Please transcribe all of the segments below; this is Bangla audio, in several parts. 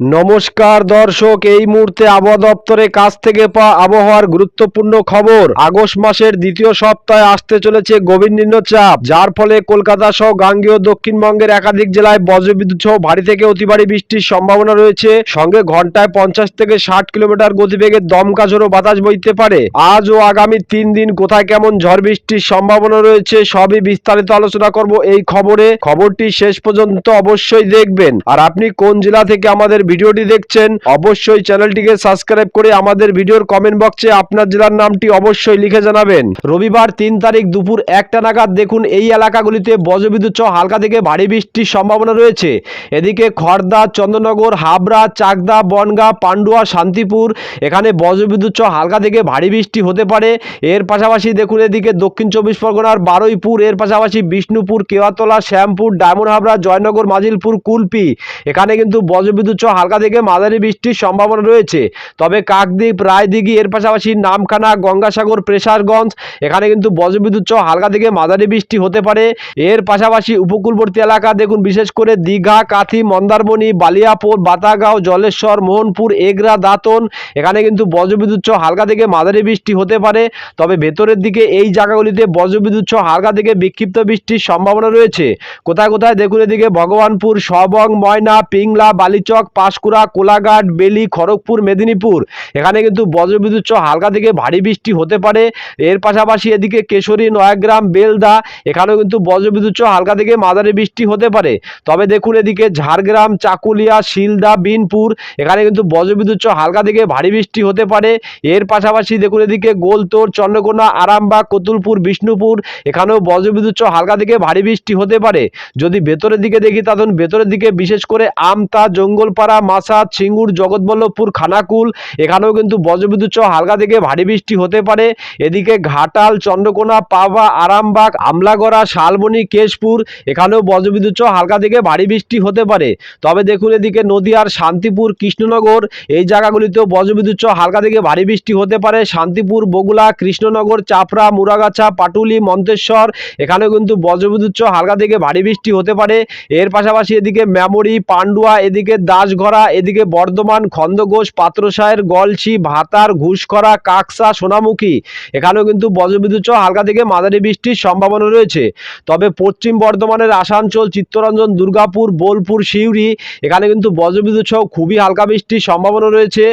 নমস্কার দর্শক, এই মুহূর্তে আবহাওয়া দপ্তরের কাছ থেকে পাওয়া আবহাওয়ার গুরুত্বপূর্ণ খবর। আগস্ট মাসের দ্বিতীয় সপ্তাহে আসতে চলেছে গভীর নিম্নচাপ, যার ফলে কলকাতা সহ গাঙ্গেয় দক্ষিণবঙ্গের একাধিক জেলায় বজ্রবিদ্যুৎ সহ ভারী থেকে অতি ভারী বৃষ্টির সম্ভাবনা রয়েছে। সঙ্গে ঘন্টায় পঞ্চাশ থেকে ষাট কিলোমিটার গতিবেগে দমকা ঝোড়ো বাতাস বইতে পারে। আজ ও আগামী তিন দিন কোথায় কেমন ঝড় বৃষ্টির সম্ভাবনা রয়েছে, সবই বিস্তারিত আলোচনা করব এই খবরে। খবরটি শেষ পর্যন্ত অবশ্যই দেখবেন। আর আপনি কোন জেলা থেকে আমাদের ভিডিওটি দেখছেন, অবশ্যই চ্যানেলটিকে সাবস্ক্রাইব করে আমাদের ভিডিওর কমেন্ট বক্সে আপনার জেলার নামটি অবশ্যই লিখে জানাবেন। রবিবার তিন তারিখ দুপুর একটা নাগাদ দেখুন, এই এলাকাগুলিতে বজ্রবিদ্যুৎ হালকা থেকে ভারী বৃষ্টির সম্ভাবনা রয়েছে। এদিকে খড়দা চন্দ্রনগর, হাবড়া, চাকদা, বনগাঁ, পান্ডুয়া, শান্তিপুর, এখানে বজ্রবিদ্যুৎ হালকা থেকে ভারী বৃষ্টি হতে পারে। এর পাশাপাশি দেখুন, এদিকে দক্ষিণ চব্বিশ পরগনার বারুইপুর, এর পাশাপাশি বিষ্ণুপুর, কেওয়াতলা, শ্যামপুর, ডায়মন্ড হাবড়া, জয়নগর, মাজিলপুর, কুলপি। এখানে কিন্তু বজ্রবিদ্যুৎ সহ হালকা থেকে মাঝারি বৃষ্টির সম্ভাবনা রয়েছে। তবে কাকদ্বীপ, রায়দিঘি, এর পাশাপাশি নামখানা, গঙ্গাসাগর, প্রেসারগঞ্জ, এখানে কিন্তু বজ্রবিদ্যুৎ সহ হালকা থেকে মাঝারি বৃষ্টি হতে পারে। এর পাশাপাশি উপকূলবর্তী এলাকা দেখুন, বিশেষ করে দীঘা, কাথি, মন্দারমণি, বালিয়াপুর, বাতাগাঁও, জলেশ্বর, মোহনপুর, এগরা, দাঁতন, এখানে কিন্তু বজ্রবিদ্যুৎ সহ হালকা থেকে মাঝারি বৃষ্টি হতে পারে। তবে ভেতরের দিকে এই জায়গাগুলিতে বজ্রবিদ্যুৎ সহ হালকা থেকে বিক্ষিপ্ত বৃষ্টির সম্ভাবনা রয়েছে। কোথায় কোথায় দেখুন এদিকে ভগবানপুর, সবং, ময়না, পিংলা, বালিচক পাঁশকুড়া কোলাঘাট, বেলি, খড়গপুর, মেদিনীপুর। এখানে কিন্তু বজ্রবিদ্যুৎ সহ হালকা থেকে ভারী বৃষ্টি হতে পারে। এর পাশাপাশি এদিকে কেশরী, নয়াগ্রাম, বেলদা, এখানেও কিন্তু বজ্রবিদ্যুৎ সহ হালকা থেকে মাঝারি বৃষ্টি হতে পারে। তবে দেখুন এদিকে ঝাড়গ্রাম, চাকুলিয়া, শিলদা, বিনপুর, এখানে কিন্তু বজ্রবিদ্যুৎ সহ হালকা থেকে ভারী বৃষ্টি হতে পারে। এর পাশাপাশি দেখুন এদিকে গোলতোর, চন্দ্রকোনা, আরামবাগ, কতুলপুর, বিষ্ণুপুর, এখানেও বজ্রবিদ্যুৎ সহ হালকা থেকে ভারী বৃষ্টি হতে পারে। যদি ভেতরের দিকে দেখি তখন ভেতরের দিকে বিশেষ করে আমতা, জঙ্গলপাড়া মাসাদ সিঙ্গুর, জগৎবল্লভপুর, খানাকুল, এখানেও কিন্তু বজ্রবিদ্যুৎ হালকা থেকে ভারী বৃষ্টি হতে পারে। এদিকে ঘাটাল, চন্দ্রকোনা পাভা আরামবাগ, আমলাগড়া, শালবনি, কেশপুর, এখানেও বজ্রবিদ্যুৎ হালকা থেকে ভারী বৃষ্টি হতে পারে। তবে দেখুন এদিকে নদিয়ার শান্তিপুর, কৃষ্ণনগর, এই জায়গাগুলিতেও বজ্রবিদ্যুৎ হালকা থেকে ভারী বৃষ্টি হতে পারে। শান্তিপুর, বগুলা, কৃষ্ণনগর, চাপড়া, মুরাগাছা, পাটুলি, মন্তেশ্বর, এখানেও কিন্তু বজ্রবিদ্যুৎ হালকা থেকে ভারী বৃষ্টি হতে পারে। এর পাশাপাশি এদিকে মেমরি, পান্ডুয়া, এদিকে দাসঘরা এদিকে বর্ধমান খন্দঘোষ পাত্রসায়ের গলছি, ভাতার, ঘুষখরা, কাকসা, সোনামুখী। এখানেও কিন্তু বজ্রবিদ্যুৎ সহ হালকা থেকে মাঝারি বৃষ্টির সম্ভাবনা রয়েছে। তবে পশ্চিম বর্ধমানের আসানসোল, চিত্তরঞ্জন, দুর্গাপুর, বোলপুর, সিউড়ি, এখানে কিন্তু বজ্রবিদ্যুৎ সহ খুবই হালকা বৃষ্টির সম্ভাবনা রয়েছে।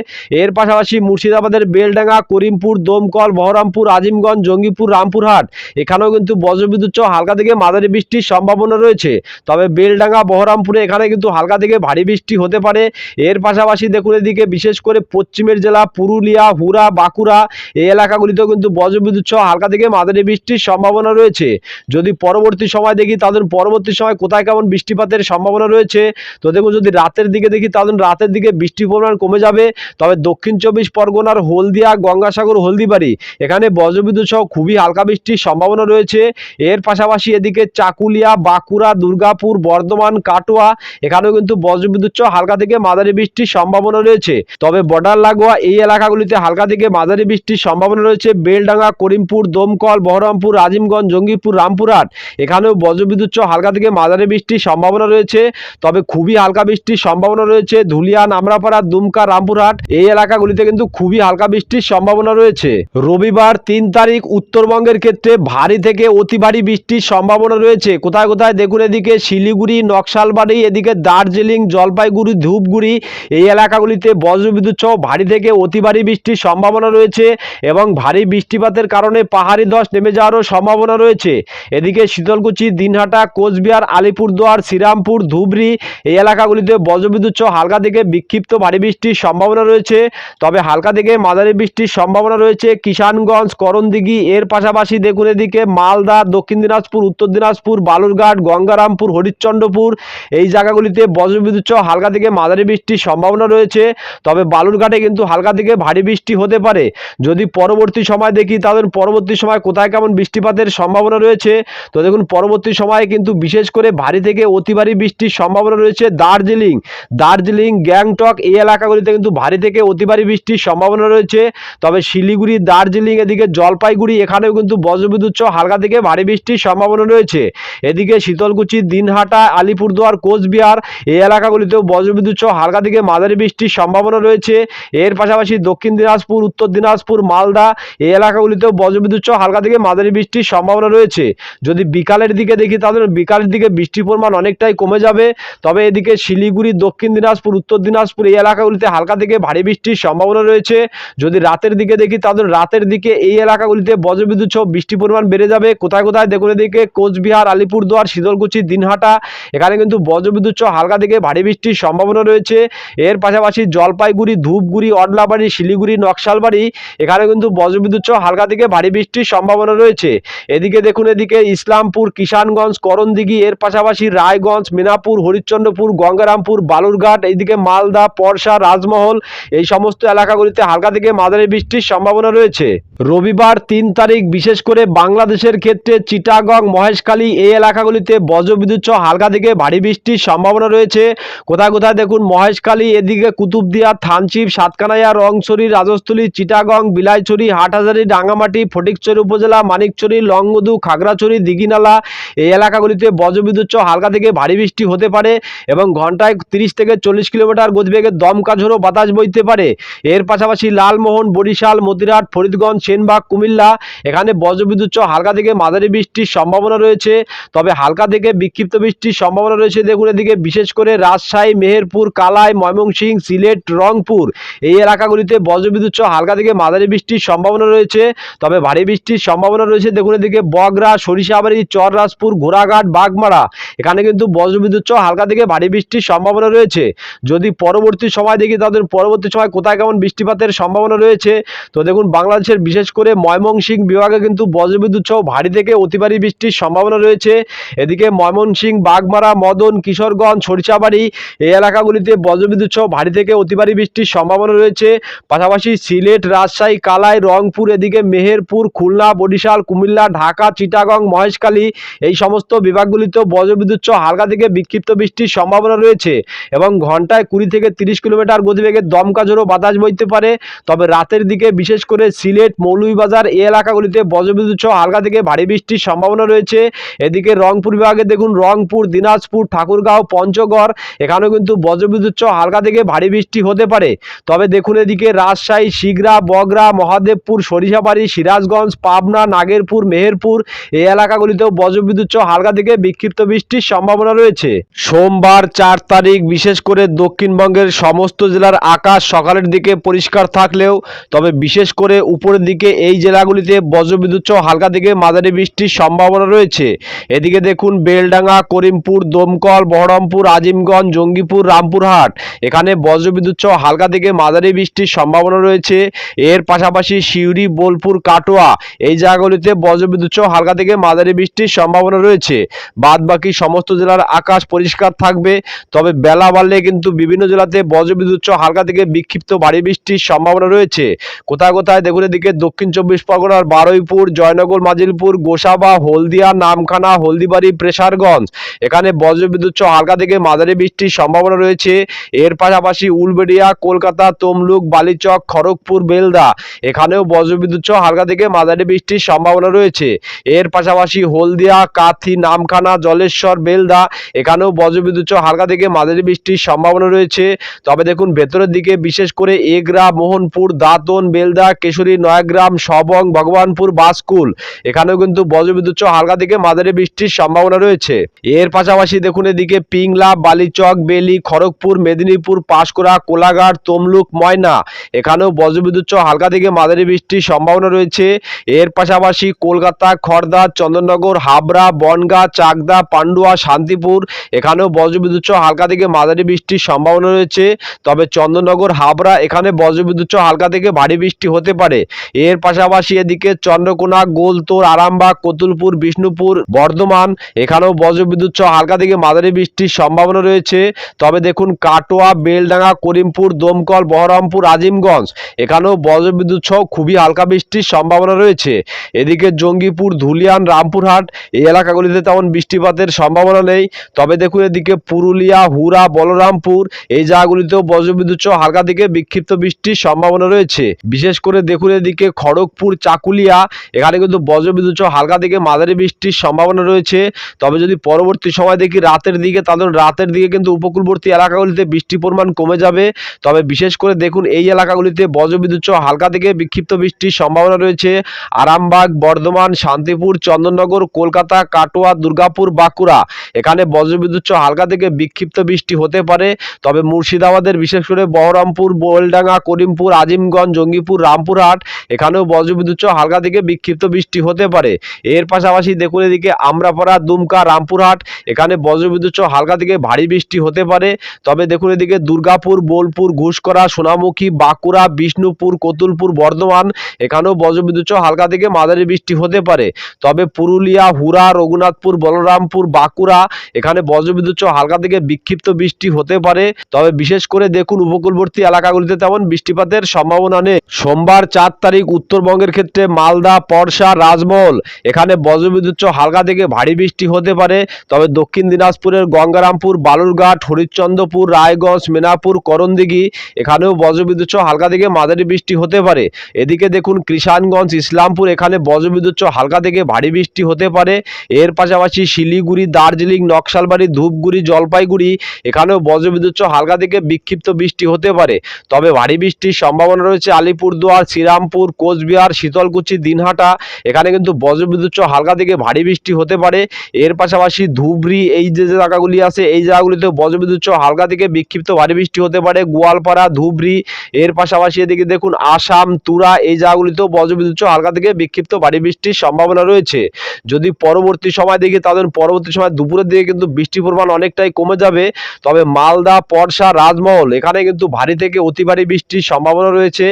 এর পাশাপাশি মুর্শিদাবাদের বেলডাঙ্গা, করিমপুর, দমকল, বহরমপুর, আজিমগঞ্জ, জঙ্গিপুর, রামপুরহাট, এখানেও কিন্তু বজ্রবিদ্যুৎ সহ হালকা থেকে মাঝারি বৃষ্টির সম্ভাবনা রয়েছে। তবে বেলডাঙ্গা, বহরমপুরে এখানে কিন্তু হালকা থেকে ভারী বৃষ্টি হতে পারে। এর পাশাপাশি দেখুন এদিকে বিশেষ করে পশ্চিমের জেলা পুরুলিয়া হুরা বাঁকুড়া এই এলাকাগুলিতেও কিন্তু বজ্রবিদ্যুৎ সহ হালকা থেকে মাঝারি বৃষ্টির সম্ভাবনা রয়েছে। যদি পরবর্তী সময় দেখি তাদের পরবর্তী সময় কোথায় কেমন বৃষ্টিপাতের সম্ভাবনা রয়েছে? তো দেখুন, যদি রাতের দিকে দেখি, তাহলে রাতের দিকে বৃষ্টির পরিমাণ কমে যাবে। তবে দক্ষিণ চব্বিশ পরগনার হলদিয়া, গঙ্গাসাগর, হলদিবাড়ি, এখানে বজ্রবিদ্যুৎ সহ খুবই হালকা বৃষ্টির সম্ভাবনা রয়েছে। এর পাশাপাশি এদিকে চাকুলিয়া, বাঁকুড়া, দুর্গাপুর, বর্ধমান, কাটোয়া, এখানেও কিন্তু বজ্রবিদ্যুৎ সহ হালকা মাঝারি বৃষ্টির সম্ভাবনা রয়েছে। তবে বর্ডার লাগোয়া এই এলাকাগুলিতে হালকা থেকে মাঝারি বৃষ্টির সম্ভাবনা রয়েছে। বেলডাঙ্গা, করিমপুর, দমকল, বহরমপুর আজিমগঞ্জ জঙ্গিপুর, রামপুরহাট। এখানেও বজ্রবিদ্যুৎ হালকা থেকে মাঝারি বৃষ্টির সম্ভাবনা রয়েছে। তবে খুবই হালকা বৃষ্টির সম্ভাবনা রয়েছে। ধুলিয়া, নামরাপাড়া, দুমকা, রামপুরহাট এই এলাকাগুলিতে কিন্তু খুবই হালকা বৃষ্টির সম্ভাবনা রয়েছে। রবিবার তিন তারিখ উত্তরবঙ্গের ক্ষেত্রে ভারী থেকে অতি ভারী বৃষ্টির সম্ভাবনা রয়েছে। কোথায় কোথায় দেখুন এদিকে শিলিগুড়ি, নকশালবাড়ি, এদিকে দার্জিলিং, জলপাইগুড়ি ধূপগুড়ি এই এলাকাগুলিতে বজ্রবিদ্যুৎ সহ ভারী থেকে অতি ভারী বৃষ্টির সম্ভাবনা রয়েছে এবং ভারী বৃষ্টিপাতের কারণে পাহাড়ি ধস নেমে যাওয়ারও সম্ভাবনা রয়েছে। এদিকে শীতলকুচি, দিনহাটা, কোচবিহার, আলিপুরদুয়ার, শ্রীরামপুর, ধুবড়ি এই এলাকাগুলিতে বজ্রবিদ্যুৎ সহ হালকা থেকে বিক্ষিপ্ত ভারী বৃষ্টির সম্ভাবনা রয়েছে। তবে হালকা থেকে মাঝারি বৃষ্টির সম্ভাবনা রয়েছে। কিষানগঞ্জ, করণদিঘি, এর পাশাপাশি দেখুন এদিকে মালদা, দক্ষিণ দিনাজপুর, উত্তর দিনাজপুর, বালুরঘাট, গঙ্গারামপুর, হরিশ্চন্দ্রপুর এই জায়গাগুলিতে বজ্রবিদ্যুৎ সহ হালকা থেকে মাঝারি বৃষ্টির সম্ভাবনা রয়েছে, তবে বালুরঘাটে কিন্তু হালকা থেকে ভারী বৃষ্টি হতে পারে। যদি পরবর্তী সময় দেখি, তাহলে পরবর্তী সময় কোথায় কেমন বৃষ্টিপাতের সম্ভাবনা রয়েছে? তো দেখুন, পরবর্তী সময়ে কিন্তু বিশেষ করে ভারী থেকে অতি ভারী বৃষ্টির সম্ভাবনা রয়েছে দার্জিলিং। দার্জিলিং, গ্যাংটক এই এলাকাগুলিতে কিন্তু ভারী থেকে অতি ভারী বৃষ্টির সম্ভাবনা রয়েছে। তবে শিলিগুড়ি, দার্জিলিং, এদিকে জলপাইগুড়ি, এখানেও কিন্তু বজ্রবিদ্যুৎ সহ হালকা থেকে ভারী বৃষ্টির সম্ভাবনা রয়েছে। এদিকে শীতলকুচি, দিনহাটা, আলিপুরদুয়ার, কোচবিহার এই এলাকাগুলিতেও বজ্রবিদ্যুৎ সহ হালকা থেকে মাঝারি বৃষ্টির সম্ভাবনা রয়েছে। এর পাশাপাশি দক্ষিণ দিনাজপুর, উত্তর দিনাজপুর, মালদা এই এলাকাগুলিতেও বজ্রবিদ্যুৎ সহ হালকা থেকে মাঝারি বৃষ্টির সম্ভাবনা রয়েছে। যদি বিকালের দিকে দেখি তাহলে বিকালের দিকে বৃষ্টির পরিমাণ অনেকটাই কমে যাবে। তবে এদিকে শিলিগুড়ি, দক্ষিণ দিনাজপুর, উত্তর দিনাজপুর এই এলাকাগুলিতে হালকা থেকে ভারী বৃষ্টির সম্ভাবনা রয়েছে। যদি রাতের দিকে দেখি তাহলে রাতের দিকে এই এলাকাগুলিতে বজ্রবিদ্যুৎ সহ বৃষ্টির পরিমাণ বেড়ে যাবে। কোথায় কোথায় দেখুন এদিকে কোচবিহার, আলিপুরদুয়ার শীতলকুচি দিনহাটা। এখানে কিন্তু বজ্রবিদ্যুৎ সহ হালকা থেকে ভারী বৃষ্টির সম্ভাবনা রয়েছে। এর পাশাপাশি জলপাইগুড়ি, ধূপগুড়ি অডলাবাড়ি শিলিগুড়ি, নকশালবাড়ি, এখানে কিন্তু বজ্রবিদ্যুৎ সহ হালকা থেকে ভারী বৃষ্টির সম্ভাবনা রয়েছে। এদিকে দেখুন এদিকে ইসলামপুর, কিষানগঞ্জ, করণদিঘি, এর পাশাপাশি রায়গঞ্জ, মিনাপুর, হরিশ্চন্দ্রপুর, গঙ্গারামপুর, বালুরঘাট এইদিকে মালদা, পরশা, রাজমহল, এই সমস্ত এলাকাগুলিতে হালকা থেকে মাঝারি বৃষ্টির সম্ভাবনা রয়েছে। রবিবার তিন তারিখ, বিশেষ করে বাংলাদেশের ক্ষেত্রে চিটাগং, মহেশখালী এই এলাকাগুলিতে বজ্রবিদ্যুৎ সহ হালকা থেকে ভারী বৃষ্টির সম্ভাবনা রয়েছে। কোথায় কোথায় দেখুন মহেশখালী এদিকে কুতুবদিয়া, থানচিপ, সাতকানাইয়া, রংছড়ি, রাজস্থলী, চিটাগং, বিলাইছড়ি, হাটহাজারি, ডাঙ্গামাটি, ফটিকছড়ি উপজেলা, মানিকছড়ি, লংগদু, খাগড়াছড়ি, দিঘিনালা এই এলাকাগুলিতে বজ্রবিদ্যুৎ হালকা থেকে ভারী বৃষ্টি হতে পারে এবং ঘন্টায় তিরিশ থেকে চল্লিশ কিলোমিটার গতিবেগে দমকা ঝোড়ো বাতাস বইতে পারে। এর পাশাপাশি লালমোহন, বরিশাল মতিরাট ফরিদগঞ্জ, সেনবাগ, কুমিল্লা এখানে বজ্রবিদ্যুৎ হালকা থেকে মাঝারি বৃষ্টির সম্ভাবনা রয়েছে। তবে হালকা থেকে বিক্ষিপ্ত বৃষ্টির সম্ভাবনা রয়েছে। দেখুন, এদিকে বিশেষ করে রাজশাহী, মেহেরপুর কালাই ময়মনসিংহ সিলেট, রংপুর। এই এলাকাগুলিতে বজ্রবিদ্যুৎ সহ হালকা থেকে মাঝারি বৃষ্টির সম্ভাবনা রয়েছে। তবে ভারী বৃষ্টির সম্ভাবনা রয়েছে। দেখুন এদিকে বগরা, সরিষাবাড়ি, চররাজপুর ঘোড়াঘাট বাগমারা। এখানে কিন্তু বজ্রবিদ্যুৎ সহ হালকা থেকে ভারী বৃষ্টির সম্ভাবনা রয়েছে। যদি পরবর্তী সময় দেখি তাদের পরবর্তী সময় কোথায় কেমন বৃষ্টিপাতের সম্ভাবনা রয়েছে? তো দেখুন, বাংলাদেশের বিশেষ করে ময়মনসিংহ বিভাগে কিন্তু বজ্রবিদ্যুৎ সহ ভারী থেকে অতি ভারী বৃষ্টির সম্ভাবনা রয়েছে। এদিকে ময়মনসিংহ বাগমারা, মদন, কিশোরগঞ্জ, সরিষাবাড়ি এই এলাকাগুলিতে বজ্রবিদ্যুৎ সহ ভারী থেকে অতি ভারী বৃষ্টির সম্ভাবনা রয়েছে। পাশাপাশি সিলেট, রাজশাহী, কালাই, রংপুর, এদিকে মেহেরপুর, খুলনা, বরিশাল, কুমিল্লা, ঢাকা, চিটাগং, মহেশখালী এই সমস্ত বিভাগগুলিতেও বজ্রবিদ্যুৎ সহ হালকা থেকে বিক্ষিপ্ত বৃষ্টির সম্ভাবনা রয়েছে এবং ঘন্টায় কুড়ি থেকে তিরিশ কিলোমিটার গতিবেগে দমকা ঝোড়ো বাতাস বইতে পারে। তবে রাতের দিকে বিশেষ করে সিলেট, মৌলভীবাজার এই এলাকাগুলিতে বজ্রবিদ্যুৎ সহ হালকা থেকে ভারী বৃষ্টির সম্ভাবনা রয়েছে। এদিকে রংপুর বিভাগে দেখুন, রংপুর, দিনাজপুর, ঠাকুরগাঁও, পঞ্চগড় এখানেও কিন্তু বজ্রবিদ্যুৎ সহ হালকা থেকে ভারী বৃষ্টি হতে পারে। তবে দেখুন এদিকে রাজশাহী, শিগরা বগরা মহাদেবপুর, সরিষাবাড়ি, সিরাজগঞ্জ, পাবনা, নাগেরপুর, মেহেরপুর এই এলাকাগুলিতেও বজ্রবিদ্যুৎ সহ হালকা থেকে বিক্ষিপ্ত বৃষ্টির সম্ভাবনা রয়েছে। সোমবার চার তারিখ, বিশেষ করে দক্ষিণবঙ্গের সমস্ত জেলার আকাশ সকালের দিকে পরিষ্কার থাকলেও, তবে বিশেষ করে উপরের দিকে এই জেলাগুলিতে বজ্রবিদ্যুৎ সহ হালকা থেকে মাঝারি বৃষ্টির সম্ভাবনা রয়েছে। এদিকে দেখুন বেলডাঙ্গা, করিমপুর, দমকল, বহরমপুর, আজিমগঞ্জ, জঙ্গিপুর রামপুরহাট। এখানে বজ্রবিদ্যুৎ সহ হালকা থেকে মাঝারি বৃষ্টির সম্ভাবনা রয়েছে। এর পাশাপাশি সিউড়ি, বোলপুর, কাটোয়া এই জায়গাগুলিতে বজ্রবিদ্যুৎ সহ হালকা থেকে মাঝারি বৃষ্টির সম্ভাবনা রয়েছে। বাদ বাকি সমস্ত জেলার আকাশ পরিষ্কার থাকবে। তবে বেলা বাড়লে কিন্তু বিভিন্ন জেলাতে বজ্রবিদ্যুৎ সহ হালকা থেকে বিক্ষিপ্ত ভারী বৃষ্টির সম্ভাবনা রয়েছে। কোথায় কোথায় দেখুন এদিকে দক্ষিণ চব্বিশ পরগনার বারুইপুর, জয়নগর, মাজিলপুর, গোসাবা, হলদিয়া, নামখানা, হলদিবাড়ি, প্রেসারগঞ্জ। এখানে বজ্রবিদ্যুৎ সহ হালকা থেকে মাঝারি বৃষ্টির সম্ভাবনা রয়েছে। এর পাশাপাশি উলবেড়িয়া, কলকাতা, তমলুক, বালিচক, খড়গপুর, বেলদা। এখানেও বজ্রবিদ্যুৎ সহ হালকা থেকে মাঝারি বৃষ্টির সম্ভাবনা রয়েছে। এর পাশাপাশি হলদিয়া, কাথি, নামখানা, জলেশ্বর, বেলদা, এখানেও বজ্রবিদ্যুৎ সহ হালকা থেকে মাঝারি বৃষ্টির সম্ভাবনা রয়েছে। তবে দেখুন, ভেতরের দিকে বিশেষ করে এগরা, মোহনপুর, দাঁতন, বেলদা, কেশরী, নয়াগ্রাম, সবং, ভগবানপুর, বাসকুল। এখানেও কিন্তু বজ্রবিদ্যুৎ সহ হালকা থেকে মাঝারি বৃষ্টির সম্ভাবনা রয়েছে। এর পাশাপাশি দেখুন, এদিকে পিংলা, বালিচক, বেলি খড়গপুর, মেদিনীপুর, পাঁশকুড়া, কোলাঘাট, তমলুক, ময়না। এখানেও বজ্রবিদ্যুৎ হালকা থেকে মাঝারি বৃষ্টির সম্ভাবনা রয়েছে। এর পাশাপাশি কলকাতা খড়দা চন্দননগর, হাবড়া, বনগাঁ, চাকদা, পান্ডুয়া, শান্তিপুর, এখানেও বজ্রবিদ্যুৎ হালকা থেকে মাঝারি বৃষ্টির সম্ভাবনা রয়েছে। তবে চন্দননগর, হাবড়া, এখানে বজ্রবিদ্যুৎ হালকা থেকে ভারী বৃষ্টি হতে পারে। এর পাশাপাশি এদিকে চন্দ্রকোনা, গোলতোর, আরামবাগ, কতুলপুর, বিষ্ণুপুর, বর্ধমান, এখানেও বজ্রবিদ্যুৎ হালকা থেকে মাঝারি বৃষ্টির সম্ভাবনা রয়েছে। তবে দেখুন কাটোয়া, বেলডাঙ্গা, করিমপুর, দমকল, বহরমপুর, আজিমগঞ্জ। এখানেও বজ্রবিদ্যুৎ সহ খুবই হালকা বৃষ্টির সম্ভাবনা রয়েছে। এদিকে জঙ্গিপুর, ধুলিয়ান, রামপুরহাট, এই এলাকাগুলিতে তেমন বৃষ্টিপাতের সম্ভাবনা নেই। তবে দেখুন, এদিকে পুরুলিয়া হুরা বলরামপুর, এই জায়গাগুলিতেও বজ্রবিদ্যুৎ সহ হালকা থেকে বিক্ষিপ্ত বৃষ্টির সম্ভাবনা রয়েছে। বিশেষ করে দেখুন, এদিকে খড়গপুর, চাকুলিয়া, এখানে কিন্তু বজ্রবিদ্যুৎ সহ হালকা থেকে মাঝারি বৃষ্টির সম্ভাবনা রয়েছে। তবে যদি পরবর্তী সময় দেখি রাতের দিকে তাদের রাতের দিকে কিন্তু উপকূলবর্তী এলাকা এলাকাগুলিতে বৃষ্টির পরিমাণ কমে যাবে। তবে বিশেষ করে দেখুন, এই এলাকাগুলিতে বজ্রবিদ্যুৎ সহ হালকা থেকে বিক্ষিপ্ত বৃষ্টির সম্ভাবনা রয়েছে। আরামবাগ, বর্ধমান, শান্তিপুর, চন্দননগর, কলকাতা, কাটোয়া, দুর্গাপুর, বাঁকুড়া। এখানে বজ্রবিদ্যুৎ সহ হালকা থেকে বিক্ষিপ্ত বৃষ্টি হতে পারে। তবে মুর্শিদাবাদের বিশেষ করে বহরমপুর, বোলডাঙ্গা, করিমপুর, আজিমগঞ্জ, জঙ্গিপুর, রামপুরহাট, এখানেও বজ্রবিদ্যুৎ সহ হালকা থেকে বিক্ষিপ্ত বৃষ্টি হতে পারে। এর পাশাপাশি দেখুন এদিকে আমরাপাড়া, দুমকা, রামপুরহাট, এখানে বজ্রবিদ্যুৎ সহ হালকা থেকে ভারী বৃষ্টি হতে পারে। তবে দেখুন এদিকে দুর্গাপুর, বোলপুর ঘুষকরা সোনামুখী, বাঁকুড়া, বিষ্ণুপুর, কতুলপুর, বর্ধমান, এখানেও বজ্রবিদ্যুৎ হালকা থেকে মাঝারি বৃষ্টি হতে পারে। তবে পুরুলিয়া হুরা রঘুনাথপুর, বলরামপুর, বাঁকুড়া, এখানে বজ্রবিদ্যুৎ হালকা থেকে বিক্ষিপ্ত বৃষ্টি হতে পারে। তবে বিশেষ করে দেখুন উপকূলবর্তী এলাকাগুলিতে তেমন বৃষ্টিপাতের সম্ভাবনা নেই। সোমবার চার তারিখ উত্তরবঙ্গের ক্ষেত্রে মালদা পরশা রাজমহল, এখানে বজ্রবিদ্যুৎ হালকা থেকে ভারী বৃষ্টি হতে পারে। তবে দক্ষিণ দিনাজপুরের গঙ্গারামপুর, বালুরঘাট হরিশ্চন্দ্রপুর রায়গঞ্জ মেনাপুর করণদিঘি, এখানেও বজ্রবিদ্যুৎসহ হালকা থেকে মাঝারি বৃষ্টি হতে পারে। এদিকে দেখুন কৃষাণগঞ্জ ইসলামপুর, এখানে বজ্রবিদ্যুৎসহ হালকা থেকে ভারী বৃষ্টি হতে পারে। এর পাশাপাশি শিলিগুড়ি, দার্জিলিং, নকশালবাড়ি, ধূপগুড়ি, জলপাইগুড়ি, এখানেও বজ্রবিদ্যুৎসহ হালকা থেকে বিক্ষিপ্ত বৃষ্টি হতে পারে। তবে ভারী বৃষ্টির সম্ভাবনা রয়েছে আলিপুরদুয়ার, শ্রীরামপুর, কোচবিহার, শীতলকুচি, দিনহাটা। এখানে কিন্তু বজ্রবিদ্যুৎসহ হালকা থেকে ভারী বৃষ্টি হতে পারে। এর পাশাপাশি ধুবড়ি এই যে জায়গাগুলি আছে, এই জায়গাগুলিতে বজ্রবিদ্যুৎ হালকা থেকে বিক্ষিপ্ত ভারী বৃষ্টি হতে পারে, গোয়ালপাড়া, ধুবড়ি, এর পাশাপাশি এদিকে দেখুন আসাম, তুরা, এই জায়গাগুলিতেও বজ্রবিদ্যুৎ হালকা থেকে বিক্ষিপ্ত ভারী বৃষ্টির সম্ভাবনা রয়েছে। যদি পরবর্তী সময় দেখি তাদের পরবর্তী সময় দুপুরের দিকে কিন্তু বৃষ্টির পরিমাণ অনেকটাই কমে যাবে। তবে মালদা, পরশা, রাজমহল, এখানে কিন্তু ভারী থেকে অতি ভারী বৃষ্টির সম্ভাবনা রয়েছে।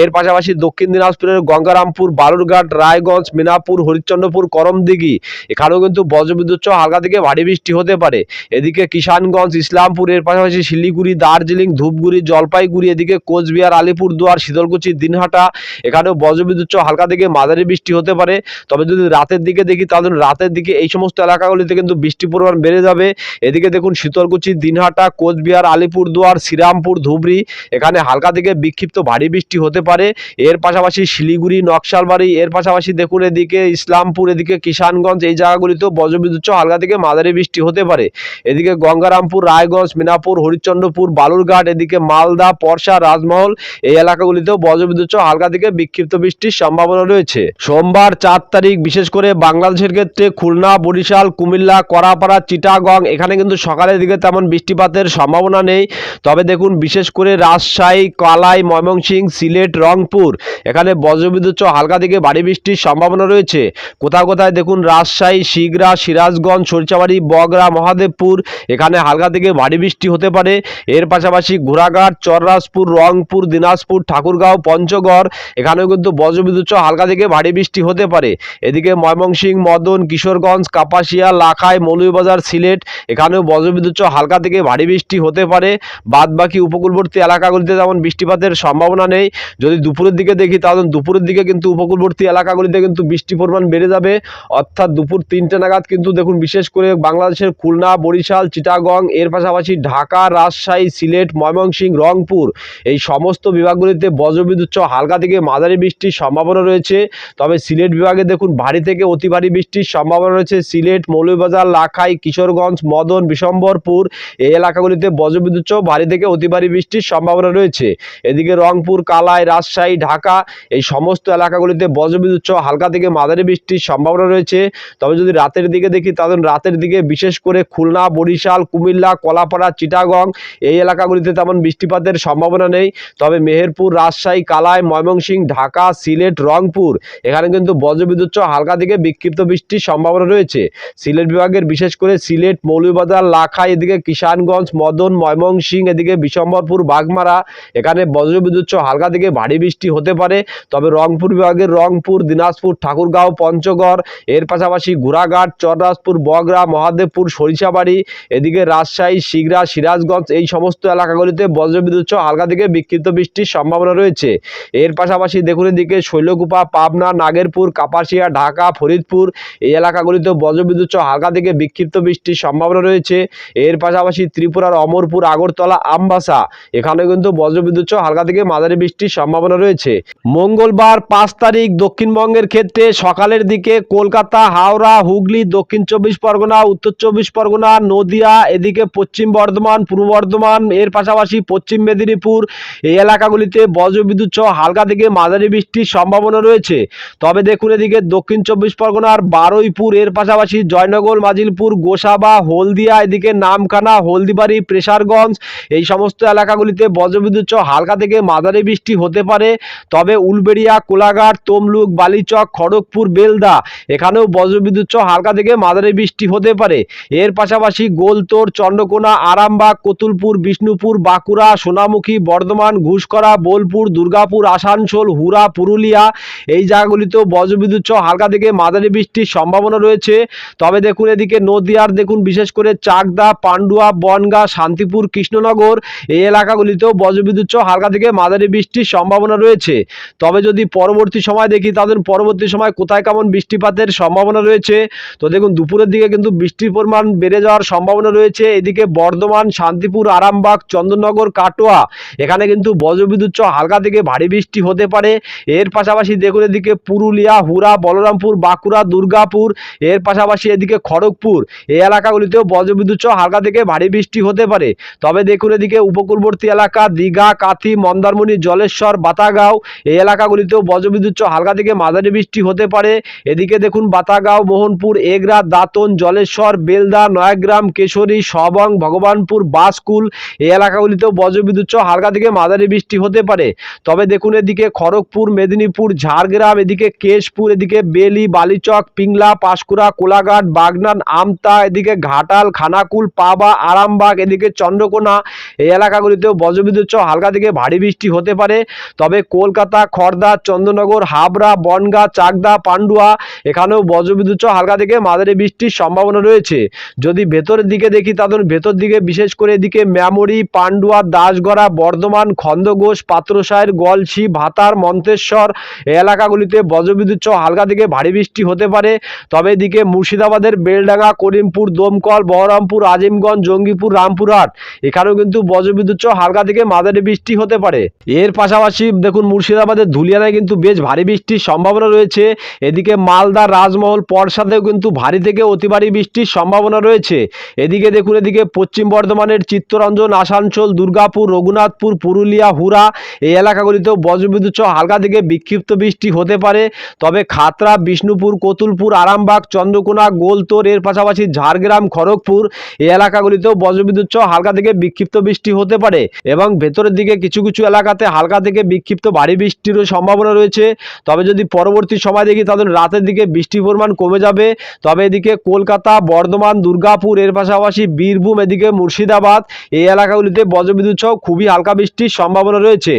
এর পাশাপাশি দক্ষিণ দিনাজপুরের গঙ্গারামপুর, বালুরঘাট, রায়গঞ্জ, মিনাপুর, হরিশ্চন্দ্রপুর, করমদিঘি, এখানেও কিন্তু বজ্রবিদ্যুৎ হালকা থেকে ভারী বৃষ্টি হতে পারে। এদিকে কিষানগঞ্জ, ইসলামপুর এর পাশাপাশি শিলিগুড়ি, দার্জিলিং, ধূপগুড়ি, জলপাইগুড়ি, এদিকে কোচবিহার, আলিপুরদুয়ার শীতলকুচি দিনহাটা, এখানেও বজ্রবিদ্যুৎ হালকা থেকে মাঝারি বৃষ্টি হতে পারে। তবে যদি রাতের দিকে দেখি, তাহলে রাতের দিকে এই সমস্ত এলাকাগুলিতে কিন্তু বৃষ্টির পরিমাণ বেড়ে যাবে। এদিকে দেখুন শীতলকুচি দিনহাটা, কোচবিহার, আলিপুরদুয়ার, শ্রীরামপুর, ধুবড়ি, এখানে হালকা থেকে বিক্ষিপ্ত ভারী বৃষ্টি হতে পারে। এর পাশাপাশি শিলিগুড়ি, নকশালবাড়ি, এর পাশাপাশি দেখুন এদিকে ইসলামপুর, এদিকে কিষানগঞ্জ, এই জায়গাগুলিতেও বজ্রবিদ্যুৎ হালকা থেকে মাঝারি বৃষ্টি হতে পারে। এদিকে গঙ্গারামপুর, রায়গঞ্জ মিনাপুর, হরিশ্চন্দ্রপুর, বালুরঘাট, এদিকে মালদা, পরশা, রাজমহল, এই এলাকাগুলিতেও বজ্রবিদ্যুৎ সহ হালকা থেকে বিক্ষিপ্ত বৃষ্টির সম্ভাবনা রয়েছে। সোমবার চার তারিখ, বিশেষ করে বাংলাদেশের ক্ষেত্রে খুলনা, বরিশাল, কুমিল্লা করাপাড়া চিটাগং, এখানে কিন্তু সকালের দিকে তেমন বৃষ্টিপাতের সম্ভাবনা নেই। তবে দেখুন, বিশেষ করে রাজশাহী, কালাই, ময়মনসিংহ, সিলেট, রংপুর, এখানে বজ্রবিদ্যুৎ সহ হালকা থেকে ভারী বৃষ্টির সম্ভাবনা রয়েছে। কোথাও কোথায় দেখুন, রাজশাহী শিগরা সিরাজগঞ্জ সরিষাবাড়ি বগরা, মহাদেবপুর, এখানে হালকা থেকে ভারী বৃষ্টি হতে পারে। এর পাশাপাশি ঘোড়াঘাট, চররাজপুর, রংপুর, দিনাজপুর, ঠাকুরগাঁও, পঞ্চগড়, এখানেও কিন্তু বজ্রবিদ্যুৎ হালকা থেকে ভারী বৃষ্টি হতে পারে। এদিকে ময়মনসিংহ, মদন, কিশোরগঞ্জ, কাপাসিয়া, লাখাই, মৌলভীবাজার, সিলেট, এখানেও বজ্রবিদ্যুৎ হালকা থেকে ভারী বৃষ্টি হতে পারে। বাদ বাকি উপকূলবর্তী এলাকাগুলিতে তেমন বৃষ্টিপাতের সম্ভাবনা নেই। যদি দুপুরের দিকে দেখি, তাহলে দুপুরের দিকে কিন্তু উপকূলবর্তী এলাকাগুলিতে কিন্তু বৃষ্টির পরিমাণ বেড়ে যাবে। অর্থাৎ দুপুর তিনটে নাগাদ কিন্তু দেখুন, বিশেষ করে বাংলাদেশের খুলনা, বরিশাল, চিটাগং, এর পাশাপাশি ঢাকা, রাজশাহী, সিলেট, ময়মনসিংহ, রংপুর এই সমস্ত বিভাগগুলিতে বজ্রবিদ্যুৎ সহ হালকা থেকে মাঝারি বৃষ্টির সম্ভাবনা রয়েছে। তবে সিলেট বিভাগে দেখুন, ভারী থেকে অতি ভারী বৃষ্টির সম্ভাবনা রয়েছে। সিলেট, মৌলভীবাজার, লাখাই, কিশোরগঞ্জ, মদন, বিশম্বরপুর এই এলাকাগুলিতে বজ্রবিদ্যুৎ সহ ভারী থেকে অতি ভারী বৃষ্টির সম্ভাবনা রয়েছে। এদিকে রংপুর, কালাই, রাজশাহী, ঢাকা এই সমস্ত এলাকাগুলিতে বজ্রবিদ্যুৎ সহ হালকা থেকে মাঝারি বৃষ্টির সম্ভাবনা রয়েছে। তবে যদি রাতের দিকে দেখি, তাহলে রাতের দিকে বিশেষ করে খুলনা, বরিশাল, কুমিল্লা, কলাপাড়া চিটাগং। এই এলাকাগুলিতে তেমন বৃষ্টিপাতের সম্ভাবনা নেই। তবে মেহেরপুর, রাজশাহী, কালাই ময়মনসিংহ ঢাকা, সিলেট, রংপুর, এখানে কিন্তু বজ্রবিদ্যুৎ হালকা থেকে বিক্ষিপ্ত বৃষ্টির সম্ভাবনা রয়েছে। সিলেট বিভাগের বিশেষ করে সিলেট, মৌলভীবাজার, লাখাই, এদিকে কিষানগঞ্জ, মদন ময়মনসিংহ এদিকে বিশম্বরপুর, বাগমারা, এখানে বজ্রবিদ্যুৎ হালকা থেকে ভারী বৃষ্টি হতে পারে। তবে রংপুর বিভাগের রংপুর, দিনাজপুর, ঠাকুরগাঁও, পঞ্চগড়, এর পাশাপাশি ঘোড়াঘাট, চররাজপুর, বগরা, মহাদেবপুর, সরিষাবাড়ি, এদিকে রাজশাহী, শিগরা সিরাজগঞ্জ, এই সমস্ত এলাকাগুলিতে বজ্রবিদ্যুৎ সহ হালকা থেকে বিক্ষিপ্ত বৃষ্টির সম্ভাবনা রয়েছে। এর পাশাপাশি দেখুন এদিকে শৈলকুপা, পাবনা, নাগেরপুর, কাপাসিয়া, ঢাকা, ফরিদপুর এই এলাকাগুলিতে বজ্রবিদ্যুৎ সহ হালকা থেকে বিক্ষিপ্ত বৃষ্টির সম্ভাবনা রয়েছে। এর পাশাপাশি ত্রিপুরার অমরপুর, আগরতলা, আমবাসা এখানে কিন্তু বজ্রবিদ্যুৎ সহ হালকা থেকে মাঝারি বৃষ্টির সম্ভাবনা রয়েছে। মঙ্গলবার পাঁচ তারিখ দক্ষিণবঙ্গের ক্ষেত্রে সকালের দিকে কলকাতা, হাওড়া, হুগলি, দক্ষিণ চব্বিশ পরগনা, উত্তর চব্বিশ পরগনা, নদিয়া, এদিকে পশ্চিম বর্ধমান বর্ধমান, পূর্ব বর্ধমান, এর পাশাপাশি পশ্চিম মেদিনীপুর, এই এলাকাগুলিতে বজ্রবিদ্যুৎ সহ হালকা থেকে মাঝারি বৃষ্টির সম্ভাবনা রয়েছে। তবে দেখুন এদিকে দক্ষিণ চব্বিশ পরগনার বারুইপুর, এর পাশাপাশি জয়নগর, মাজিলপুর, গোসাবা, হলদিয়া, এদিকে নামখানা, হলদিবাড়ি, প্রেসারগঞ্জ, এই সমস্ত এলাকাগুলিতে বজ্রবিদ্যুৎ সহ হালকা থেকে মাঝারি বৃষ্টি হতে পারে। তবে উলবেড়িয়া, কোলাঘাট, তমলুক, বালিচক, খড়গপুর, বেলদা, এখানেও বজ্রবিদ্যুৎ সহ হালকা থেকে মাঝারি বৃষ্টি হতে পারে। এর পাশাপাশি গোলতোড় চন্দ্রকোনা আরামবাগ, কতুলপুর, বিষ্ণুপুর, বাঁকুড়া, সোনামুখী, বর্ধমান, ঘুষকরা, বোলপুর, দুর্গাপুর, আসানসোল, হুরা, পুরুলিয়া, এই জায়গাগুলিতেও বজ্রবিদ্যুৎ সহ হালকা থেকে মাঝারি বৃষ্টির সম্ভাবনা রয়েছে। তবে দেখুন এদিকে নদিয়ার, দেখুন বিশেষ করে চাকদা, পান্ডুয়া, বনগা, শান্তিপুর, কৃষ্ণনগর, এই এলাকাগুলিতেও বজ্রবিদ্যুৎ সহ হালকা থেকে মাঝারি বৃষ্টির সম্ভাবনা রয়েছে। তবে যদি পরবর্তী সময় দেখি তাদের পরবর্তী সময় কোথায় কেমন বৃষ্টিপাতের সম্ভাবনা রয়েছে? তো দেখুন, দুপুরের দিকে কিন্তু বৃষ্টির পরিমাণ বেড়ে যাওয়ার সম্ভাবনা রয়েছে। এদিকে বর্ধমান শান্তিপুর, আরামবাগ, চন্দননগর, কাটোয়া। এখানে কিন্তু বজ্রবিদ্যুৎ হালকা থেকে ভারী বৃষ্টি হতে পারে। এর পাশাপাশি দেখুন এদিকে পুরুলিয়া হুরা বলরামপুর, বাঁকুড়া, দুর্গাপুর। এর পাশাপাশি এদিকে খড়গপুর। এই এলাকাগুলিতেও বজ্রবিদ্যুৎ হালকা থেকে ভারী বৃষ্টি হতে পারে। তবে দেখুন এদিকে উপকূলবর্তী এলাকা দীঘা, কাথি, মন্দারমণি, জলেশ্বর, বাতাগাঁও। এই এলাকাগুলিতেও বজ্রবিদ্যুৎ হালকা থেকে মাঝারি বৃষ্টি হতে পারে। এদিকে দেখুন বাতাগাঁও, মোহনপুর, এগরা, দাঁতন, জলেশ্বর, বেলদা, নয়াগ্রাম, কেশরী, সবং ভগবানপুর বাসকুল এই এলাকাগুলিতেও বজ্রবিদ্যুৎ সহ হালকা থেকে মাঝারি বৃষ্টি হতে পারে। তবে দেখুন এদিকে খড়গপুর, মেদিনীপুর, ঝাড়গ্রাম, এদিকে কেশপুর, এদিকে বেলি, বালিচক, পিংলা, পাঁশকুড়া, কোলাঘাট, বাগনান, আমতা, এদিকে ঘাটাল, খানাকুল, পাবা, আরামবাগ, এদিকে চন্দ্রকোনা, এই এলাকাগুলিতেও বজ্রবিদ্যুৎ সহ হালকা থেকে ভারী বৃষ্টি হতে পারে। তবে কলকাতা খড়দা চন্দ্রনগর, হাবড়া, বনগা, চাকদা, পান্ডুয়া, এখানেও বজ্রবিদ্যুৎ সহ হালকা থেকে মাঝারি বৃষ্টির সম্ভাবনা রয়েছে। যদি ভেতরের দিকে দেখি তাদের ভেতর দিকে বিশেষ করে এদিকে মেমরি পান্ডুয়া, দাসগড়া, বর্ধমান খন্দঘোষ পাত্রসায়ের গলসি ভাতার, মন্তেশ্বর এলাকাগুলিতে বজ্রবিদ্যুৎ সহ হালকা থেকে ভারী বৃষ্টি হতে পারে। তবে এদিকে মুর্শিদাবাদের বেলডাঙ্গা, করিমপুর, দমকল, বহরমপুর, আজিমগঞ্জ, জঙ্গিপুর, রামপুরহাট এখানেও কিন্তু বজ্রবিদ্যুৎ সহ হালকা থেকে মাঝারি বৃষ্টি হতে পারে। এর পাশাপাশি দেখুন মুর্শিদাবাদের ধুলিয়ানায় কিন্তু বেশ ভারী বৃষ্টির সম্ভাবনা রয়েছে। এদিকে মালদা, রাজমহল, পরসাতেও কিন্তু ভারী থেকে অতি ভারী বৃষ্টির সম্ভাবনা রয়েছে। এদিকে দেখুন এদিকে পশ্চিম বর্ধমানের চিত্তরঞ্জন, আসানসোল, দুর্গাপুর, রঘুনাথপুর, পুরুলিয়া হুরা এই এলাকাগুলিতেও বজ্রবিদ্যুৎ সহ হালকা থেকে বিক্ষিপ্ত বৃষ্টি হতে পারে। তবে খাতরা বিষ্ণুপুর, কতুলপুর, আরামবাগ, চন্দ্রকোনা, গোলতোর, এর পাশাপাশি ঝাড়গ্রাম, খড়গপুর এই এলাকাগুলিতেও বজ্রবিদ্যুৎ সহ হালকা থেকে বিক্ষিপ্ত বৃষ্টি হতে পারে এবং ভেতরের দিকে কিছু কিছু এলাকাতে হালকা থেকে বিক্ষিপ্ত ভারী বৃষ্টিরও সম্ভাবনা রয়েছে। তবে যদি পরবর্তী সময় দেখি তাদের রাতের দিকে বৃষ্টির পরিমাণ কমে যাবে। তবে এদিকে কলকাতা, বর্ধমান, দুর্গাপুর, এর পাশাপাশি বীরভূম, এদিকে এই এলাকাগুলিতে বজ্রবিদ্যুৎ সহ খুবই হালকা বৃষ্টির সম্ভাবনা রয়েছে।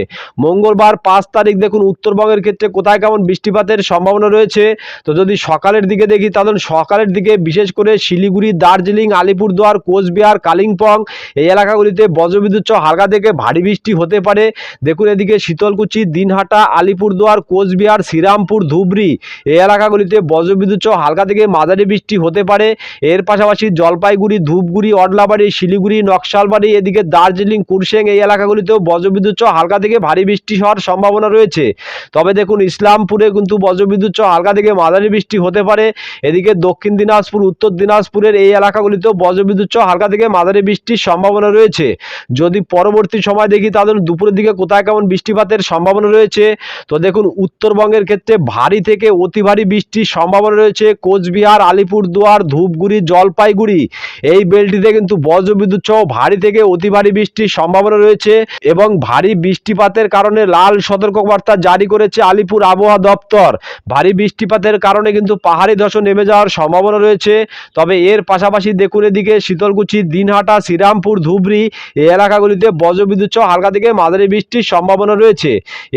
মঙ্গলবার পাঁচ তারিখ দেখুন উত্তরবঙ্গের ক্ষেত্রে কোথায় কেমন বৃষ্টিপাতের সম্ভাবনা রয়েছে। তো যদি সকালের দিকে দেখি, তাহলে সকালের দিকে বিশেষ করে শিলিগুড়ি, দার্জিলিং, আলিপুরদুয়ার, কোচবিহার, কালিম্পং এই এলাকাগুলিতে বজ্রবিদ্যুৎ সহ হালকা থেকে ভারী বৃষ্টি হতে পারে। দেখুন এদিকে শীতলকুচি, দিনহাটা, আলিপুরদুয়ার, কোচবিহার, শ্রীরামপুর, ধুবড়ি এই এলাকাগুলিতে বজ্রবিদ্যুৎ সহ হালকা থেকে মাঝারি বৃষ্টি হতে পারে। এর পাশাপাশি জলপাইগুড়ি, ধূপগুড়ি, অডলাবাড়ি, শিলিগুড়ি নকশালবাড়ি এদিকে দার্জিলিং, কুরসেং এই এলাকাগুলিতেও বজ্রবিদ্যুৎ সহ হালকা থেকে ভারী বৃষ্টি হওয়ার সম্ভাবনা রয়েছে। তবে দেখুন, ইসলামপুরে কিন্তু বজ্রবিদ্যুৎ সহ হালকা থেকে মাঝারি বৃষ্টি হতে পারে। এদিকে দক্ষিণ দিনাজপুর, উত্তর দিনাজপুরের এই এলাকাগুলিতেও বজ্রবিদ্যুৎ সহ হালকা থেকে মাঝারি বৃষ্টির সম্ভাবনা রয়েছে। যদি পরবর্তী সময় দেখি তাদের দুপুরের দিকে কোথায় কেমন বৃষ্টিপাতের সম্ভাবনা রয়েছে? তো দেখুন, উত্তরবঙ্গের ক্ষেত্রে ভারী থেকে অতি ভারী বৃষ্টির সম্ভাবনা রয়েছে। কোচবিহার, আলিপুরদুয়ার, ধূপগুড়ি, জলপাইগুড়ি এই বেলটিতে কিন্তু বজ্রবিদ্যুৎ সহ ভারী থেকে অতি ভারী বৃষ্টির সম্ভাবনা রয়েছে এবং ভারী বৃষ্টিপাতের কারণে লাল সতর্কবার্তা জারি করেছে আলিপুর আবহাওয়া দপ্তর। ভারী বৃষ্টিপাতের কারণে কিন্তু পাহাড়ি ধসও নেমে যাওয়ার সম্ভাবনা রয়েছে। তবে এর পাশাপাশি দেখুন এদিকে শীতলকুচি, দিনহাটা, শ্রীরামপুর, ধুবড়ি এই এলাকাগুলিতে বজ্রবিদ্যুৎ সহ হালকা থেকে মাঝারি বৃষ্টির সম্ভাবনা রয়েছে।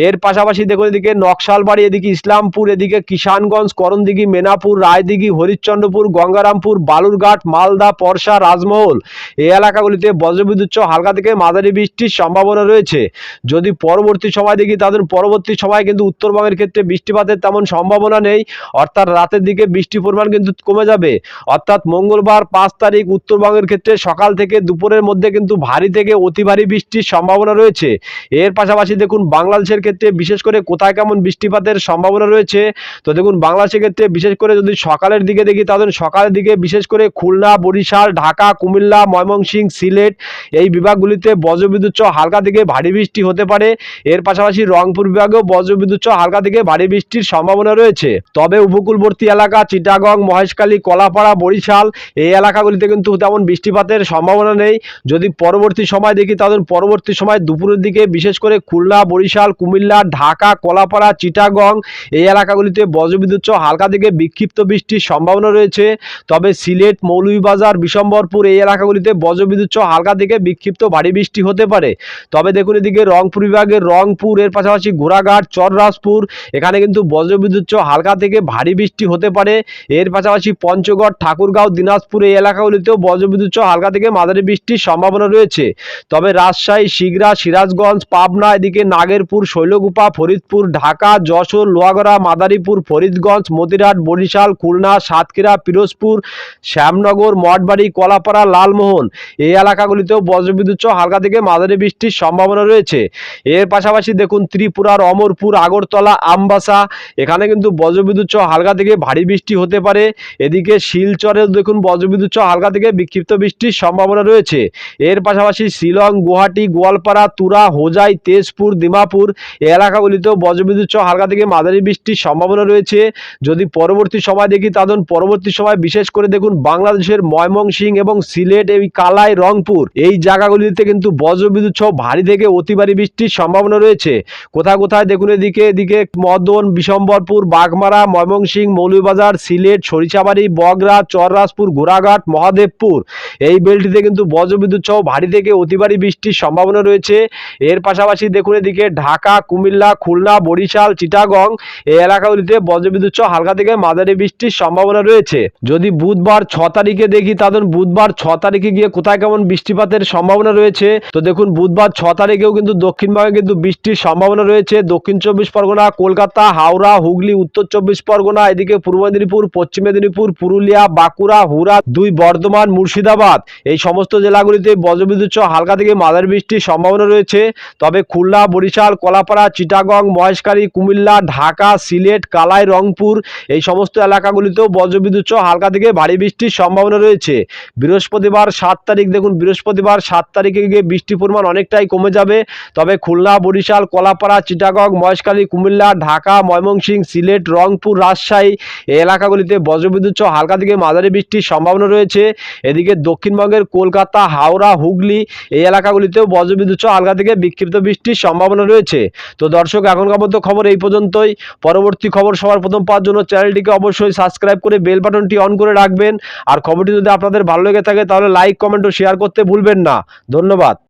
এর পাশাপাশি দেখুন এদিকে নকশালবাড়ি, এদিকে ইসলামপুর, এদিকে কিষানগঞ্জ, করণদিঘি, মেনাপুর, রায়দিঘি, হরিশ্চন্দ্রপুর, গঙ্গারামপুর, বালুরঘাট, মালদা, পরশা, রাজমহল। এই এলাকাগুলিতে বজ্রবিদ্যুৎ সহ হালকা থেকে মাঝারি বৃষ্টির সম্ভাবনা রয়েছে। যদি পরবর্তী সময় দেখি, তাদের পরবর্তী সময় কিন্তু উত্তরবঙ্গের ক্ষেত্রে বৃষ্টিপাতের তেমন সম্ভাবনা নেই। অর্থাৎ রাতের দিকে বৃষ্টির পরিমাণ কিন্তু কমে যাবে। অর্থাৎ মঙ্গলবার পাঁচ তারিখ উত্তরবঙ্গের ক্ষেত্রে সকাল থেকে দুপুরের মধ্যে কিন্তু ভারী থেকে অতি ভারী বৃষ্টির সম্ভাবনা রয়েছে। এর পাশাপাশি দেখুন, বাংলাদেশের ক্ষেত্রে বিশেষ করে কোথায় কেমন বৃষ্টিপাতের সম্ভাবনা রয়েছে, তো দেখুন, বাংলাদেশের ক্ষেত্রে বিশেষ করে যদি সকালের দিকে দেখি তাহলে সকালের দিকে বিশেষ করে খুলনা, বরিশাল, ঢাকা, কুমিল্লা, ময়মনসিংহ ময়মনসিংহ সিলেট, এই বিভাগগুলিতে বজ্রবিদ্যুৎ সহ হালকা থেকে ভারী বৃষ্টি হতে পারে। এর পাশাপাশি রংপুর বিভাগেও বজ্রবিদ্যুৎ সহ হালকা থেকে ভারী বৃষ্টির সম্ভাবনা রয়েছে। তবে উপকূলবর্তী এলাকা চিটাগং, মহেশখালী, কলাপাড়া, বরিশাল, এই এলাকাগুলিতে কিন্তু তেমন বৃষ্টিপাতের সম্ভাবনা নেই। যদি পরবর্তী সময় দেখি তাদের পরবর্তী সময় দুপুরের দিকে বিশেষ করে খুলনা, বরিশাল, কুমিল্লা, ঢাকা, কলাপাড়া, চিটাগং, এই এলাকাগুলিতে বজ্রবিদ্যুৎ সহ হালকা থেকে বিক্ষিপ্ত বৃষ্টির সম্ভাবনা রয়েছে। তবে সিলেট, মৌলভীবাজার, বিশম্বরপুর এই এলাকাগুলিতে বজ্রবিদ্যুৎ সহ হালকা থেকে বিক্ষিপ্ত ভারী বৃষ্টি হতে পারে। তবে দেখুন এদিকে রংপুর বিভাগের রংপুর, এর পাশাপাশি ঘোড়াঘাট, চররাজপুর, এখানে কিন্তু বজ্রবিদ্যুৎ সহ হালকা থেকে ভারী বৃষ্টি হতে পারে। এর পাশাপাশি পঞ্চগড়, ঠাকুরগাঁও, দিনাজপুর এই এলাকাগুলিতেও বজ্রবিদ্যুৎ সহ হালকা থেকে মাঝারি বৃষ্টির সম্ভাবনা রয়েছে। তবে রাজশাহী, শিগরা, সিরাজগঞ্জ, পাবনা, এদিকে নাগেরপুর শৈলকুপা ফরিদপুর, ঢাকা, যশোর, লোহাগড়া, মাদারীপুর, ফরিদগঞ্জ মতিরাট বরিশাল, খুলনা, সাতক্ষীরা, পিরোজপুর, শ্যামনগর, মঠবাড়ি, কলাপাড়া, লালমোহন। এই এলাকাগুলিতেও বজ্রবিদ্যুৎ সহ হালকা থেকে মাঝারি বৃষ্টির সম্ভাবনা রয়েছে। এর পাশাপাশি দেখুন ত্রিপুরার অমরপুর, আগরতলা, আমবাসা, এখানে কিন্তু বজ্রবিদ্যুৎ সহ হালকা থেকে ভারী বৃষ্টি হতে পারে। এদিকে শিলচরেও দেখুন বজ্রবিদ্যুৎ সহ হালকা থেকে বিক্ষিপ্ত বৃষ্টির সম্ভাবনা রয়েছে। এর পাশাপাশি শিলং, গুয়াহাটি, গোয়ালপাড়া, তুরা, হোজাই, তেজপুর, দিমাপুর এই এলাকাগুলিতেও বজ্রবিদ্যুৎ সহ হালকা থেকে মাঝারি বৃষ্টির সম্ভাবনা রয়েছে। যদি পরবর্তী সময় দেখি তাদের পরবর্তী সময় বিশেষ করে দেখুন বাংলাদেশের ময়মনসিংহ এবং সিলেট এই কালাই রংপুর। এই জায়গাগুলিতে কিন্তু বজ্রবিদ্যুৎ সহ ভারী থেকে অতি ভারী বৃষ্টির সম্ভাবনা রয়েছে। কোথায় কোথায় দেখুন এদিকে এদিকে মদন, বিশম্বরপুর, বাগমারা, ময়মনসিংহ, মৌলভীবাজার, সিলেট, সরিষাবাড়ি, বগরা, চররাজপুর ঘোড়াঘাট মহাদেবপুর। এই বেলটিতে কিন্তু বজ্রবিদ্যুৎ সহ ভারী থেকে অতি ভারী বৃষ্টির সম্ভাবনা রয়েছে। এর পাশাপাশি দেখুন এদিকে ঢাকা, কুমিল্লা, খুলনা, বরিশাল, চিটাগং এই এলাকাগুলিতে বজ্রবিদ্যুৎ সহ হালকা থেকে মাঝারি বৃষ্টির সম্ভাবনা রয়েছে। যদি বুধবার ছ তারিখে দেখি তাদের বুধবার ছ তারিখে গিয়ে কোথায় কেমন বৃষ্টিপাতের সম্ভাবনা রয়েছে? তো দেখুন, বুধবার ছ তারিখেও কিন্তু দক্ষিণবঙ্গে কিন্তু বৃষ্টির সম্ভাবনা রয়েছে। দক্ষিণ চব্বিশ পরগনা, কলকাতা, হাওড়া, হুগলি, উত্তর চব্বিশ পরগনা, এদিকে পূর্ব মেদিনীপুর, পশ্চিম মেদিনীপুর, পুরুলিয়া, বাঁকুড়া হুরা দুই বর্ধমান, মুর্শিদাবাদ। এই সমস্ত জেলাগুলিতে বজ্রবিদ্যুৎ সহ হালকা থেকে মাঝারি বৃষ্টির সম্ভাবনা রয়েছে। তবে খুলনা, বরিশাল, কলাপাড়া, চিটাগং মহেশকারী কুমিল্লা, ঢাকা, সিলেট, কালাই, রংপুর এই সমস্ত এলাকাগুলিতেও বজ্রবিদ্যুৎ সহ হালকা থেকে ভারী বৃষ্টির সম্ভাবনা রয়েছে। বৃহস্পতিবার সাত তারিখ দেখুন, বৃহস্পতিবার সাত তারিখে গিয়ে বৃষ্টির পরিমাণ অনেকটাই কমে যাবে। তবে খুলনা, বরিশাল, কলাপাড়া, চিটাগং, মহেশখালী, কুমিল্লা, ঢাকা, ময়মনসিংহ, সিলেট, রংপুর, রাজশাহী এই এলাকাগুলিতে বজ্রবিদ্যুৎ সহ হালকা থেকে মাঝারি বৃষ্টির সম্ভাবনা রয়েছে। এদিকে দক্ষিণবঙ্গের কলকাতা, হাওড়া, হুগলি এই এলাকাগুলিতেও বজ্রবিদ্যুৎ সহ হালকা থেকে বিক্ষিপ্ত বৃষ্টির সম্ভাবনা রয়েছে। তো দর্শক, এখনকার মতো খবর এই পর্যন্তই। পরবর্তী খবর সবার প্রথম পাওয়ার জন্য চ্যানেলটিকে অবশ্যই সাবস্ক্রাইব করে বেল বাটনটি অন করে রাখবেন। আর খবরটি যদি আপনাদের ভালো লেগে থাকে, তাহলে লাইক কমেন্ট ও শেয়ার করতে ভুলবেন না। ধন্যবাদ।